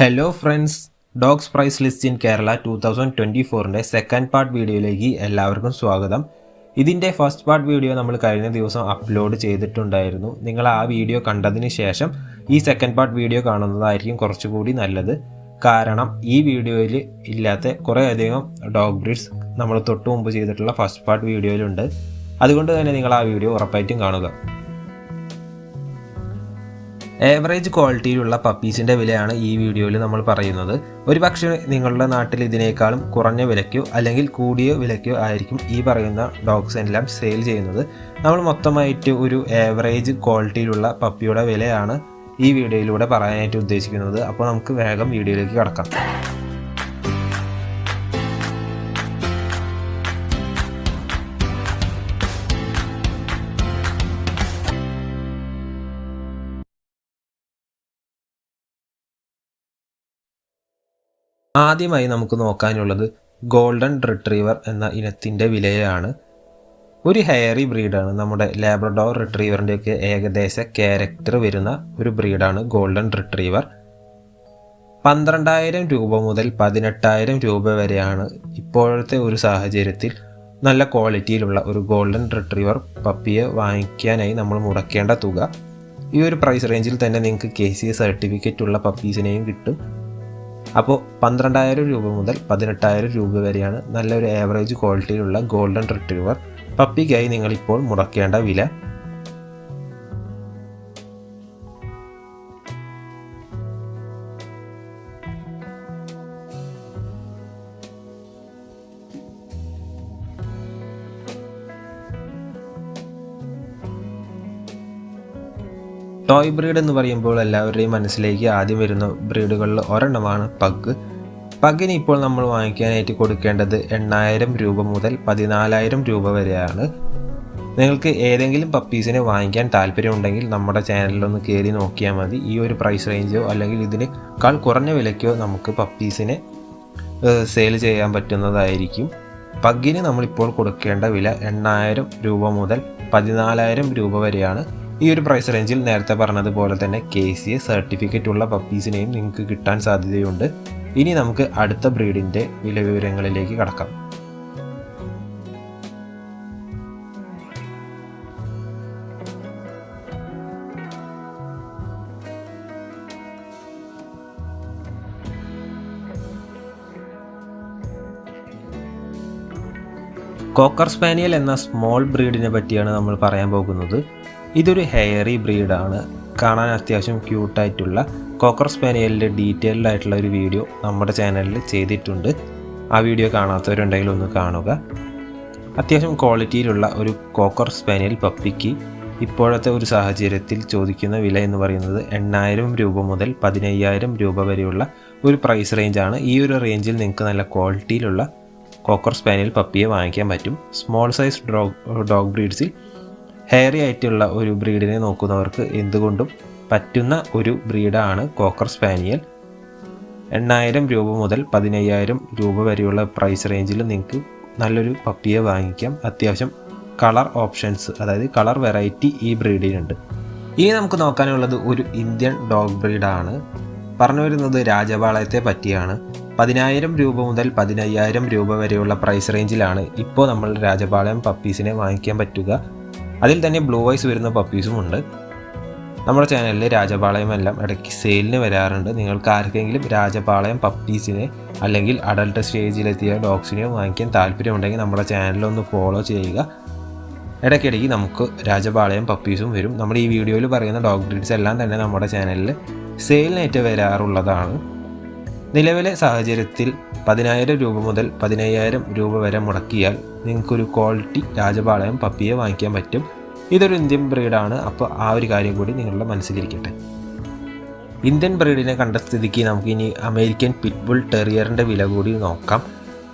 Hello friends dogs price list in Kerala two thousand twenty ഫോറിന്റെ second part വീഡിയോയിലേക്ക് എല്ലാവർക്കും സ്വാഗതം. ഇതിന്റെ ഫസ്റ്റ് പാർട്ട് വീഡിയോ നമ്മൾ കഴിഞ്ഞ ദിവസം അപ്ലോഡ് ചെയ്തിട്ടുണ്ടായിരുന്നു. നിങ്ങൾ ആ വീഡിയോ കണ്ടതിന് ശേഷം ഈ സെക്കൻഡ് പാർട്ട് വീഡിയോ കാണുന്നതായിരിക്കും കുറച്ചുകൂടി നല്ലത്. കാരണം ഈ വീഡിയോയിൽ ഇല്ലാത്ത കുറേയധികം ഡോഗ് ബ്രീഡ്സ് നമ്മൾ തൊട്ട് മുമ്പ് ചെയ്തിട്ടുള്ള ഫസ്റ്റ് പാർട്ട് വീഡിയോയിലുണ്ട് അതുകൊണ്ട് തന്നെ നിങ്ങൾ ആ വീഡിയോ ഉറപ്പായിട്ടും കാണുക. ഏവറേജ് ക്വാളിറ്റിയിലുള്ള പപ്പീസിന്റെ വിലയാണ് ഈ വീഡിയോയിൽ നമ്മൾ പറയുന്നത്. ഒരു പക്ഷേ നിങ്ങളുടെ നാട്ടിൽ ഇതിനേക്കാളും കുറഞ്ഞ വിലയ്ക്കോ അല്ലെങ്കിൽ കൂടിയ വിലയ്ക്കോ ആയിരിക്കും ഈ പറയുന്ന ഡോഗ്സ് എല്ലാം സെയിൽ ചെയ്യുന്നത്. നമ്മൾ മൊത്തമായിട്ട് ഒരു ഏവറേജ് ക്വാളിറ്റിയിലുള്ള പപ്പിയുടെ വിലയാണ് ഈ വീഡിയോയിലൂടെ പറയാനായിട്ട് ഉദ്ദേശിക്കുന്നത്. അപ്പോൾ നമുക്ക് വേഗം വീഡിയോയിലേക്ക് കടക്കാം. ആദ്യമായി നമുക്ക് നോക്കാനുള്ളത് ഗോൾഡൻ റിട്രീവർ എന്ന ഇനത്തിന്റെ വിലയാണ്. ഒരു ഹെയറി ബ്രീഡാണ്. നമ്മുടെ ലാബ്രഡോർ റിട്രീവറിന്റെയൊക്കെ ഏകദേശ ക്യാരക്ടർ വരുന്ന ഒരു ബ്രീഡാണ് ഗോൾഡൻ റിട്രീവർ. പന്ത്രണ്ടായിരം രൂപ മുതൽ പതിനെട്ടായിരം രൂപ വരെയാണ് ഇപ്പോഴത്തെ ഒരു സാഹചര്യത്തിൽ നല്ല ക്വാളിറ്റിയിലുള്ള ഒരു ഗോൾഡൻ റിട്രീവർ പപ്പിയെ വാങ്ങിക്കാനായി നമ്മൾ മുടക്കേണ്ട തുക. ഈ ഒരു പ്രൈസ് റേഞ്ചിൽ തന്നെ നിങ്ങൾക്ക് കെ സി സർട്ടിഫിക്കറ്റ് ഉള്ള പപ്പീസിനെയും കിട്ടും. അപ്പോൾ പന്ത്രണ്ടായിരം രൂപ മുതൽ പതിനെട്ടായിരം രൂപ വരെയാണ് നല്ലൊരു ആവറേജ് ക്വാളിറ്റിയിലുള്ള ഗോൾഡൻ റിട്രീവർ പപ്പിക്കായി നിങ്ങളിപ്പോൾ മുടക്കേണ്ട വില. ടോയ് ബ്രീഡ് എന്ന് പറയുമ്പോൾ എല്ലാവരുടെയും മനസ്സിലേക്ക് ആദ്യം വരുന്ന ബ്രീഡുകളിൽ ഒരെണ്ണമാണ് പഗ്. പഗിന് ഇപ്പോൾ നമ്മൾ വാങ്ങിക്കാനായിട്ട് കൊടുക്കേണ്ടത് എണ്ണായിരം രൂപ മുതൽ പതിനാലായിരം രൂപ വരെയാണ്. നിങ്ങൾക്ക് ഏതെങ്കിലും പപ്പീസിനെ വാങ്ങിക്കാൻ താല്പര്യമുണ്ടെങ്കിൽ നമ്മുടെ ചാനലിലൊന്ന് കയറി നോക്കിയാൽ മതി. ഈ ഒരു പ്രൈസ് റേഞ്ചോ അല്ലെങ്കിൽ ഇതിനേക്കാൾ കുറഞ്ഞ വിലയ്ക്കോ നമുക്ക് പപ്പീസിനെ സെയിൽ ചെയ്യാൻ പറ്റുന്നതായിരിക്കും. പഗ്ഗിന് നമ്മളിപ്പോൾ കൊടുക്കേണ്ട വില എണ്ണായിരം രൂപ മുതൽ പതിനാലായിരം രൂപ വരെയാണ്. ഈ ഒരു പ്രൈസ് റേഞ്ചിൽ നേരത്തെ പറഞ്ഞതുപോലെ തന്നെ കെ സി എ സർട്ടിഫിക്കറ്റ് ഉള്ള പപ്പീസിനെയും നിങ്ങൾക്ക് കിട്ടാൻ സാധ്യതയുണ്ട്. ഇനി നമുക്ക് അടുത്ത ബ്രീഡിന്റെ വില വിവരങ്ങളിലേക്ക് കടക്കാം. കോക്കർ സ്പാനിയൽ എന്ന സ്മോൾ ബ്രീഡിനെ പറ്റിയാണ് നമ്മൾ പറയാൻ പോകുന്നത്. ഇതൊരു ഹെയറി ബ്രീഡാണ് കാണാൻ അത്യാവശ്യം ക്യൂട്ടായിട്ടുള്ള കോക്കർ സ്പാനിയലിന്റെ ഡീറ്റെയിൽഡ് ആയിട്ടുള്ള ഒരു വീഡിയോ നമ്മുടെ ചാനലിൽ ചെയ്തിട്ടുണ്ട്. ആ വീഡിയോ കാണാത്തവരുണ്ടെങ്കിൽ ഒന്ന് കാണുക. അത്യാവശ്യം ക്വാളിറ്റിയിലുള്ള ഒരു കോക്കർ സ്പാനിയൽ പപ്പിക്ക് ഇപ്പോഴത്തെ ഒരു സാഹചര്യത്തിൽ ചോദിക്കുന്ന വില എന്ന് പറയുന്നത് എണ്ണായിരം രൂപ മുതൽ പതിനയ്യായിരം രൂപ വരെയുള്ള ഒരു പ്രൈസ് റേഞ്ചാണ് ഈ ഒരു റേഞ്ചിൽ നിങ്ങൾക്ക് നല്ല ക്വാളിറ്റിയിലുള്ള കോക്കർ സ്പാനിയൽ പപ്പിയെ വാങ്ങിക്കാൻ പറ്റും. സ്മോൾ സൈസ് ഡോഗ് ഡോഗ് ബ്രീഡ്സിൽ ഹെയറി ആയിട്ടുള്ള ഒരു ബ്രീഡിനെ നോക്കുന്നവർക്ക് എന്തുകൊണ്ടും പറ്റുന്ന ഒരു ബ്രീഡാണ് കോക്കർ സ്പാനിയൽ എണ്ണായിരം രൂപ മുതൽ പതിനയ്യായിരം രൂപ വരെയുള്ള പ്രൈസ് റേഞ്ചിൽ നിങ്ങൾക്ക് നല്ലൊരു പപ്പിയെ വാങ്ങിക്കാം. അത്യാവശ്യം കളർ ഓപ്ഷൻസ് അതായത് കളർ വെറൈറ്റി ഈ ബ്രീഡിനുണ്ട് ഇനി നമുക്ക് നോക്കാനുള്ളത് ഒരു ഇന്ത്യൻ ഡോഗ് ബ്രീഡാണ് പറഞ്ഞു വരുന്നത് രാജപാളയത്തെ പറ്റിയാണ് പതിനായിരം രൂപ മുതൽ പതിനയ്യായിരം രൂപ വരെയുള്ള പ്രൈസ് റേഞ്ചിലാണ് ഇപ്പോൾ നമ്മൾ രാജപാളയം പപ്പീസിനെ വാങ്ങിക്കാൻ പറ്റുക. അതിൽ തന്നെ ബ്ലൂ ഐസ് വരുന്ന പപ്പീസും ഉണ്ട്. നമ്മുടെ ചാനലിൽ രാജപാളയം എല്ലാം ഇടയ്ക്ക് സെയിലിന് വരാറുണ്ട്. നിങ്ങൾക്ക് ആർക്കെങ്കിലും രാജപാളയം പപ്പീസിനെ അല്ലെങ്കിൽ അഡൾട്ട് സ്റ്റേജിലെത്തിയ ഡോഗ്സിനെയോ വാങ്ങിക്കാൻ താല്പര്യമുണ്ടെങ്കിൽ നമ്മുടെ ചാനലൊന്ന് ഫോളോ ചെയ്യുക. ഇടയ്ക്കിടയ്ക്ക് നമുക്ക് രാജപാളയം പപ്പീസും വരും. നമ്മൾ ഈ വീഡിയോയിൽ പറയുന്ന ഡോഗ് ബ്രീഡ്സ് എല്ലാം തന്നെ നമ്മുടെ ചാനലിൽ സെയിലിനായിട്ട് വരാറുള്ളതാണ്. നിലവിലെ സാഹചര്യത്തിൽ പതിനായിരം രൂപ മുതൽ പതിനയ്യായിരം രൂപ വരെ മുടക്കിയാൽ നിങ്ങൾക്കൊരു ക്വാളിറ്റി രാജപാളയം പപ്പിയെ വാങ്ങിക്കാൻ പറ്റും. ഇതൊരു ഇന്ത്യൻ ബ്രീഡാണ് അപ്പോൾ ആ ഒരു കാര്യം കൂടി നിങ്ങളുടെ മനസ്സിലിരിക്കട്ടെ. ഇന്ത്യൻ ബ്രീഡിനെ കണ്ട സ്ഥിതിക്ക് നമുക്കിനി അമേരിക്കൻ പിറ്റ്ബുൾ ടെറിയറിന്റെ വില കൂടി നോക്കാം.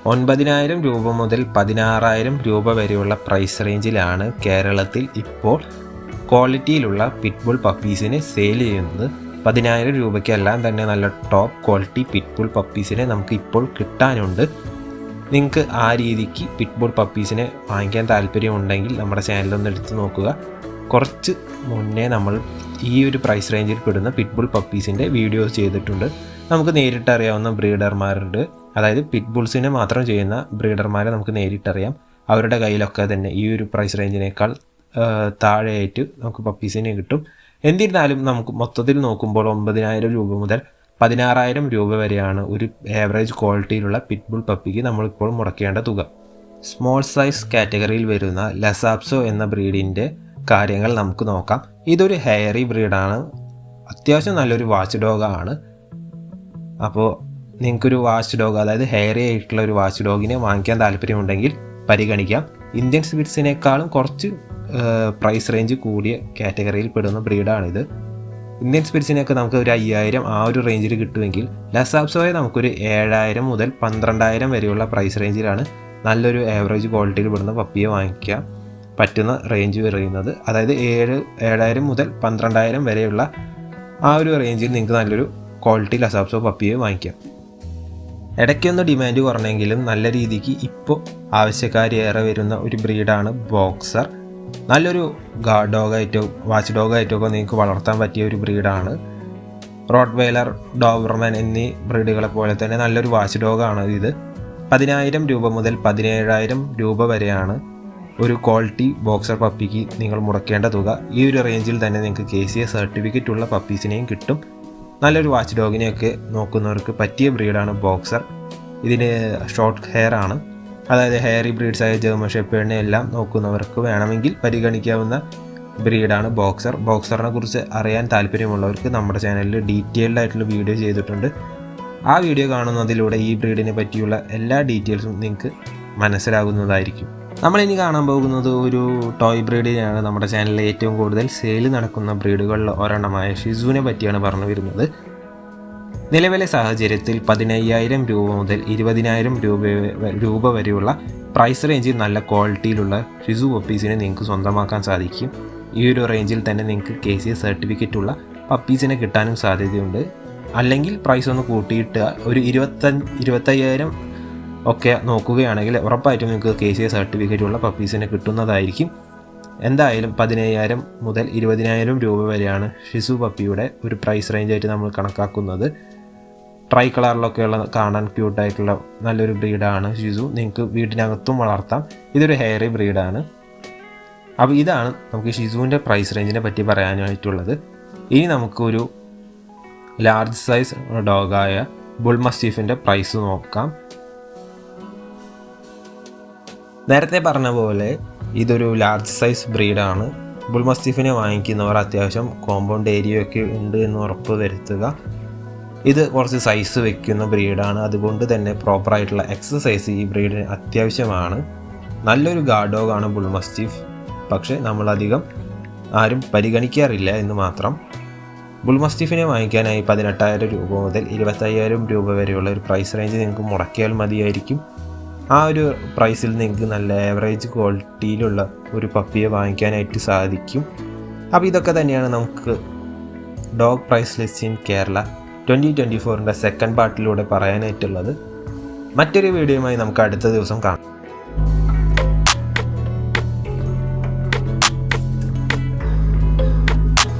ഒൻപതിനായിരം രൂപ മുതൽ പതിനാറായിരം രൂപ വരെയുള്ള പ്രൈസ് റേഞ്ചിലാണ് കേരളത്തിൽ ഇപ്പോൾ ക്വാളിറ്റിയിലുള്ള പിറ്റ്ബുൾ പപ്പീസിനെ സെയിൽ ചെയ്യുന്നത്. പതിനായിരം രൂപയ്ക്കെല്ലാം തന്നെ നല്ല ടോപ്പ് ക്വാളിറ്റി പിറ്റ്ബുൾ പപ്പീസിനെ നമുക്ക് ഇപ്പോൾ കിട്ടാനുണ്ട്. നിങ്ങൾക്ക് ആ രീതിക്ക് പിറ്റ്ബുൾ പപ്പീസിനെ വാങ്ങിക്കാൻ താല്പര്യമുണ്ടെങ്കിൽ നമ്മുടെ ചാനലൊന്ന് എടുത്ത് നോക്കുക. കുറച്ച് മുന്നേ നമ്മൾ ഈ ഒരു പ്രൈസ് റേഞ്ചിൽ പെടുന്ന പിറ്റ്ബുൾ പപ്പീസിന്റെ വീഡിയോസ് ചെയ്തിട്ടുണ്ട്. നമുക്ക് നേരിട്ടറിയാവുന്ന ബ്രീഡർമാരുണ്ട്. അതായത് പിറ്റ്ബുൾസിനെ മാത്രം ചെയ്യുന്ന ബ്രീഡർമാരെ നമുക്ക് നേരിട്ടറിയാം അവരുടെ കയ്യിലൊക്കെ തന്നെ ഈ ഒരു പ്രൈസ് റേഞ്ചിനേക്കാൾ താഴെയായിട്ട് നമുക്ക് പപ്പീസിനെ കിട്ടും. എന്നിരുന്നാലും നമുക്ക് മൊത്തത്തിൽ നോക്കുമ്പോൾ ഒമ്പതിനായിരം രൂപ മുതൽ പതിനാറായിരം രൂപ വരെയാണ് ഒരു ആവറേജ് ക്വാളിറ്റിയിലുള്ള പിറ്റ്ബുൾ പപ്പിക്ക് നമ്മളിപ്പോൾ മുടക്കേണ്ട തുക. സ്മോൾ സൈസ് കാറ്റഗറിയിൽ വരുന്ന ലസാപ്സോ എന്ന ബ്രീഡിന്റെ കാര്യങ്ങൾ നമുക്ക് നോക്കാം. ഇതൊരു ഹെയറി ബ്രീഡാണ് അത്യാവശ്യം നല്ലൊരു വാച്ച് ഡോഗാണ് അപ്പോൾ നിങ്ങൾക്കൊരു വാച്ച് ഡോഗ് അതായത് ഹെയറി ആയിട്ടുള്ള ഒരു വാച്ച് ഡോഗിനെ വാങ്ങിക്കാൻ താല്പര്യമുണ്ടെങ്കിൽ പരിഗണിക്കാം. ഇന്ത്യൻ സ്വീറ്റ്സിനേക്കാളും കുറച്ച് പ്രൈസ് റേഞ്ച് കൂടിയ കാറ്റഗറിയിൽ പെടുന്ന ബ്രീഡാണിത് ഇന്ത്യൻ സ്പിരിറ്റ്സിനൊക്കെ നമുക്ക് ഒരു അയ്യായിരം ആ ഒരു റേഞ്ചിൽ കിട്ടുമെങ്കിൽ ലസാപ്സോയെ നമുക്കൊരു ഏഴായിരം മുതൽ പന്ത്രണ്ടായിരം വരെയുള്ള പ്രൈസ് റേഞ്ചിലാണ് നല്ലൊരു ആവറേജ് ക്വാളിറ്റിയിൽ പെടുന്ന പപ്പിയെ വാങ്ങിക്കാൻ പറ്റുന്ന റേഞ്ച് പറയുന്നത്. അതായത് ഏഴ് ഏഴായിരം മുതൽ പന്ത്രണ്ടായിരം വരെയുള്ള ആ ഒരു റേഞ്ചിൽ നിങ്ങൾക്ക് നല്ലൊരു ക്വാളിറ്റി ലസാബ്സോ പപ്പിയെ വാങ്ങിക്കാം. ഇടയ്ക്കൊന്ന് ഡിമാൻഡ് കുറഞ്ഞെങ്കിലും നല്ല രീതിക്ക് ഇപ്പോൾ ആവശ്യക്കാരേറെ വരുന്ന ഒരു ബ്രീഡാണ് ബോക്സർ. നല്ലൊരു ഗാർഡ് ഡോഗായിട്ടോ വാച്ച് ഡോഗായിട്ടോ ഒക്കെ നിങ്ങൾക്ക് വളർത്താൻ പറ്റിയ ഒരു ബ്രീഡാണ്. റോഡ് വെയിലർ ഡോബർമാൻ എന്നീ ബ്രീഡുകളെ പോലെ തന്നെ നല്ലൊരു വാച്ച് ഡോഗാണ് ഇത്. പതിനായിരം രൂപ മുതൽ പതിനേഴായിരം രൂപ വരെയാണ് ഒരു ക്വാളിറ്റി ബോക്സർ പപ്പിക്ക് നിങ്ങൾ മുടക്കേണ്ട തുക. ഈ ഒരു റേഞ്ചിൽ തന്നെ നിങ്ങൾക്ക് കെ സി എ സർട്ടിഫിക്കറ്റ് ഉള്ള പപ്പീസിനെയും കിട്ടും. നല്ലൊരു വാച്ച് ഡോഗിനെയൊക്കെ നോക്കുന്നവർക്ക് പറ്റിയ ബ്രീഡാണ് ബോക്സർ. ഇതിന് ഷോർട്ട് ഹെയർ ആണ്. അതായത് ഹെയറി ബ്രീഡ്സ് ആയ ജർമ്മൻ ഷെപ്പേഡിനെ എല്ലാം നോക്കുന്നവർക്ക് വേണമെങ്കിൽ പരിഗണിക്കാവുന്ന ബ്രീഡാണ് ബോക്സർ ബോക്സറിനെ കുറിച്ച് അറിയാൻ താല്പര്യമുള്ളവർക്ക് നമ്മുടെ ചാനലിൽ ഡീറ്റെയിൽഡ് ആയിട്ടുള്ള വീഡിയോ ചെയ്തിട്ടുണ്ട്. ആ വീഡിയോ കാണുന്നതിലൂടെ ഈ ബ്രീഡിനെ പറ്റിയുള്ള എല്ലാ ഡീറ്റെയിൽസും നിങ്ങൾക്ക് മനസ്സിലാകുന്നതായിരിക്കും. നമ്മളിനി കാണാൻ പോകുന്നത് ഒരു ടോയ് ബ്രീഡിനെയാണ് നമ്മുടെ ചാനലിൽ ഏറ്റവും കൂടുതൽ സെയിൽ നടക്കുന്ന ബ്രീഡുകളിൽ ഒരെണ്ണമായ ഷിസുവിനെ പറ്റിയാണ് പറഞ്ഞു വരുന്നത് നിലവിലെ സാഹചര്യത്തിൽ പതിനയ്യായിരം രൂപ മുതൽ ഇരുപതിനായിരം രൂപ രൂപ വരെയുള്ള പ്രൈസ് റേഞ്ചിൽ നല്ല ക്വാളിറ്റിയിലുള്ള ഷിസു പപ്പീസിനെ നിങ്ങൾക്ക് സ്വന്തമാക്കാൻ സാധിക്കും. ഈ ഒരു റേഞ്ചിൽ തന്നെ നിങ്ങൾക്ക് കെ സി എസ് സർട്ടിഫിക്കറ്റുള്ള പപ്പീസിനെ കിട്ടാനും സാധ്യതയുണ്ട്. അല്ലെങ്കിൽ പ്രൈസ് ഒന്ന് കൂട്ടിയിട്ട് ഒരു ഇരുപത്തഞ്ച് ഇരുപത്തയ്യായിരം ഒക്കെ നോക്കുകയാണെങ്കിൽ ഉറപ്പായിട്ടും നിങ്ങൾക്ക് കെ സി എസ് സർട്ടിഫിക്കറ്റുള്ള പപ്പീസിനെ കിട്ടുന്നതായിരിക്കും. എന്തായാലും പതിനയ്യായിരം മുതൽ ഇരുപതിനായിരം രൂപ വരെയാണ് ഷിസു പപ്പിയുടെ ഒരു പ്രൈസ് റേഞ്ചായിട്ട് നമ്മൾ കണക്കാക്കുന്നത്. ട്രൈ കളറിലൊക്കെയുള്ള കാണാൻ ക്യൂട്ടായിട്ടുള്ള നല്ലൊരു ബ്രീഡാണ് ഷിസു. നിങ്ങൾക്ക് വീട്ടിനകത്തും വളർത്താം. ഇതൊരു ഹെയറി ബ്രീഡാണ് അപ്പോൾ ഇതാണ് നമുക്ക് ഷിസുവിന്റെ പ്രൈസ് റേഞ്ചിനെ പറ്റി പറയാനായിട്ടുള്ളത്. ഇനി നമുക്കൊരു ലാർജ് സൈസ് ഡോഗായ ബുൾ മസ്റ്റീഫിന്റെ പ്രൈസ് നോക്കാം. നേരത്തെ പറഞ്ഞ പോലെ ഇതൊരു ലാർജ് സൈസ് ബ്രീഡാണ് ബുൾ വാങ്ങിക്കുന്നവർ അത്യാവശ്യം കോമ്പൗണ്ട് ഏരിയ ഒക്കെ ഉണ്ട് എന്ന് ഉറപ്പ് വരുത്തുക. ഇത് കുറച്ച് സൈസ് വെക്കുന്ന ബ്രീഡാണ് അതുകൊണ്ട് തന്നെ പ്രോപ്പറായിട്ടുള്ള എക്സസൈസ് ഈ ബ്രീഡിന് അത്യാവശ്യമാണ്. നല്ലൊരു ഗാർഡ് ഡോഗാണ് ബുൾ മസ്റ്റിഫ് പക്ഷേ നമ്മളധികം ആരും പരിഗണിക്കാറില്ല എന്ന് മാത്രം. ബുൾ മസ്റ്റിഫിനെ വാങ്ങിക്കാനായി പതിനെട്ടായിരം രൂപ മുതൽ ഇരുപത്തയ്യായിരം രൂപ വരെയുള്ള ഒരു പ്രൈസ് റേഞ്ച് നിങ്ങൾക്ക് മുടക്കിയാൽ മതിയായിരിക്കും. ആ ഒരു പ്രൈസിൽ നിങ്ങൾക്ക് നല്ല ആവറേജ് ക്വാളിറ്റിയിലുള്ള ഒരു പപ്പിയെ വാങ്ങിക്കാനായിട്ട് സാധിക്കും. അപ്പോൾ ഇതൊക്കെ തന്നെയാണ് നമുക്ക് dog price list in Kerala twenty twenty ഫോറിന്റെ സെക്കൻഡ് പാർട്ടിലൂടെ പറയാനായിട്ടുള്ളത്. മറ്റൊരു വീഡിയോയുമായി നമുക്ക് അടുത്ത ദിവസം കാണാം.